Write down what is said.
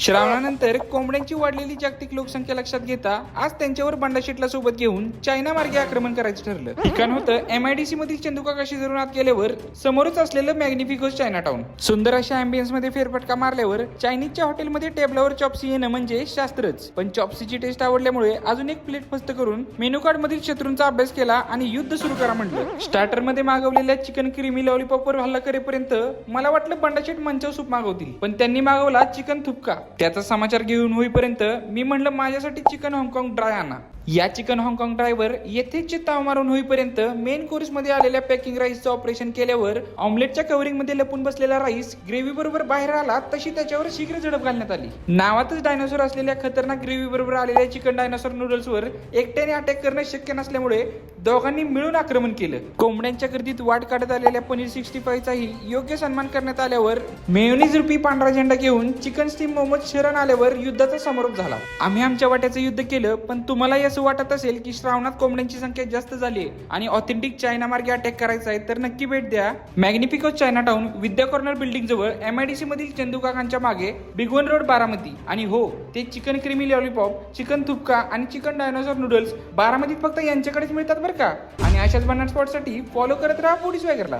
श्रावणानंतर कोंबड्यांची वाढलेली जागतिक लोकसंख्या लक्षात घेता आज त्यांच्यावर बंडाशेटला सोबत घेऊन चायना मार्गे आक्रमण करायचं ठरलं. ठिकाण होतं एमआयडीसी मधील चंदुकाकाशी धरून आत गेल्यावर समोरच असलेलं मॅग्निफिकोस चायना टाउन सुंदर अशा अँबियन्समध्ये फेरफटका मारल्यावर चायनीजच्या हॉटेलमध्ये टेबलावर चॉप्सी येणं म्हणजे शास्त्रच. पण चॉप्सीची टेस्ट आवडल्यामुळे अजून एक प्लेट फस्त करून मेनू कार्ड मधील शत्रूंचा अभ्यास केला आणि युद्ध सुरू करा म्हटलं स्टार्टरमध्ये मागवलेल्या चिकन क्रीमी लॉलीपॉपवर हल्ला करेपर्यंत मला वाटलं बंडाशेट मंचाव सूप मागवतील. पण त्यांनी मागवला चिकन थुपका. त्याचा समाचार घेऊन होईपर्यंत मी म्हणलं माझ्यासाठी चिकन हाँगकाँग ड्राय आणा. या चिकन हाँगकाँग ड्रायव्हर येथेच ताव मारून होईपर्यंत मेन कोर्समध्ये आलेल्या पॅकिंग राईसचं ऑपरेशन केल्यावर ऑमलेटच्या कव्हरिंगमध्ये लपून बसलेला राईस ग्रेव्ही बरोबर बाहेर आला तशी त्याच्यावर शीघ्र झडप घालण्यात आली. नावातच डायनासोर असलेल्या खतरनाक ग्रेव्ही बरोबर आलेल्या चिकन डायनासोर नूडल्सवर एकट्याने अटॅक करणं शक्य नसल्यामुळे दोघांनी मिळून आक्रमण केलं. कोंबड्यांच्या गर्दीत वाट काढत आलेल्या पनीर सिक्स्टी फायचाही योग्य सन्मान करण्यात आल्यावर मेयोनीज रुपी पांढरा झेंडा घेऊन चिकन स्टीम मोहम्मद शरण आल्यावर युद्धाचा समारोप झाला. आम्ही आमच्या वाट्याचं युद्ध केलं पण तुम्हाला या असं वाटत असेल की श्रावणात कोंबड्यांची संख्या जास्त झाली आहे आणि ऑथेंटिक चायना मार्गे अटॅक करायचा आहे तर नक्की भेट द्या. Magnifico China town Vidya corner building जवळ एमआयडीसी मधील चंदुकाकांच्या मागे बिगवन रोड बारामती. आणि हो ते चिकन क्रीमी लॉलीपॉप चिकन थुपका आणि चिकन डायनोसॉर नूडल्स बारामतीत फक्त यांच्याकडेच मिळतात बरं का? आणि अशाच बनाट स्पॉटसाठी फॉलो करत राहा पोलीस वगैरेला